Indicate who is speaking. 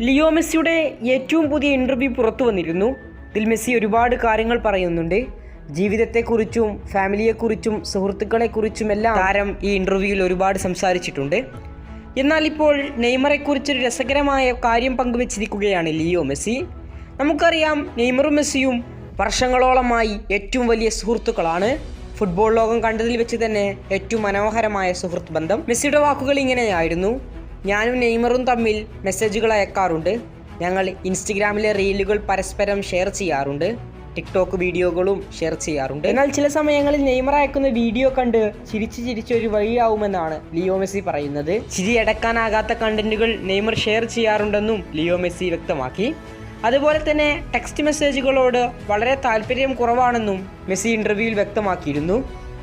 Speaker 1: Leo മെസ്സിയുടെ ഏറ്റവും പുതിയ ഇന്റർവ്യൂ പുറത്തു വന്നിരുന്നു. ഇതിൽ മെസ്സി ഒരുപാട് കാര്യങ്ങൾ പറയുന്നുണ്ട്. ജീവിതത്തെക്കുറിച്ചും ഫാമിലിയെക്കുറിച്ചും സുഹൃത്തുക്കളെക്കുറിച്ചും എല്ലാം താരം ഈ ഇന്റർവ്യൂവിൽ ഒരുപാട് സംസാരിച്ചിട്ടുണ്ട്. എന്നാൽ ഇപ്പോൾ നെയ്മറെക്കുറിച്ചൊരു രസകരമായ കാര്യം പങ്കുവച്ചിരിക്കുകയാണ് ലിയോ മെസ്സി. നമുക്കറിയാം നെയ്മറും മെസ്സിയും വർഷങ്ങളോളമായി ഏറ്റവും വലിയ സുഹൃത്തുക്കളാണ്. ഫുട്ബോൾ ലോകം കണ്ടതിൽ വെച്ച് തന്നെ ഏറ്റവും മനോഹരമായ സുഹൃത്ത് ബന്ധം. മെസ്സിയുടെ വാക്കുകൾ ഇങ്ങനെയായിരുന്നു. ഞാനും നെയ്മറും തമ്മിൽ മെസ്സേജുകൾ അയക്കാറുണ്ട്. ഞങ്ങൾ ഇൻസ്റ്റഗ്രാമിലെ റീലുകൾ പരസ്പരം ഷെയർ ചെയ്യാറുണ്ട്. ടിക്ടോക്ക് വീഡിയോകളും ഷെയർ ചെയ്യാറുണ്ട്. എന്നാൽ ചില സമയങ്ങളിൽ നെയ്മർ അയക്കുന്ന വീഡിയോ കണ്ട് ചിരിച്ച് ചിരിച്ചൊരു വഴിയാവുമെന്നാണ് ലിയോ മെസ്സി പറയുന്നത്. ചിരി അടക്കാനാകാത്ത കണ്ടന്റുകൾ നെയ്മർ ഷെയർ ചെയ്യാറുണ്ടെന്നും ലിയോ മെസ്സി വ്യക്തമാക്കി. അതുപോലെ തന്നെ ടെക്സ്റ്റ് മെസ്സേജുകളോട് വളരെ താല്പര്യം കുറവാണെന്നും മെസ്സി ഇന്റർവ്യൂവിൽ വ്യക്തമാക്കിയിരുന്നു.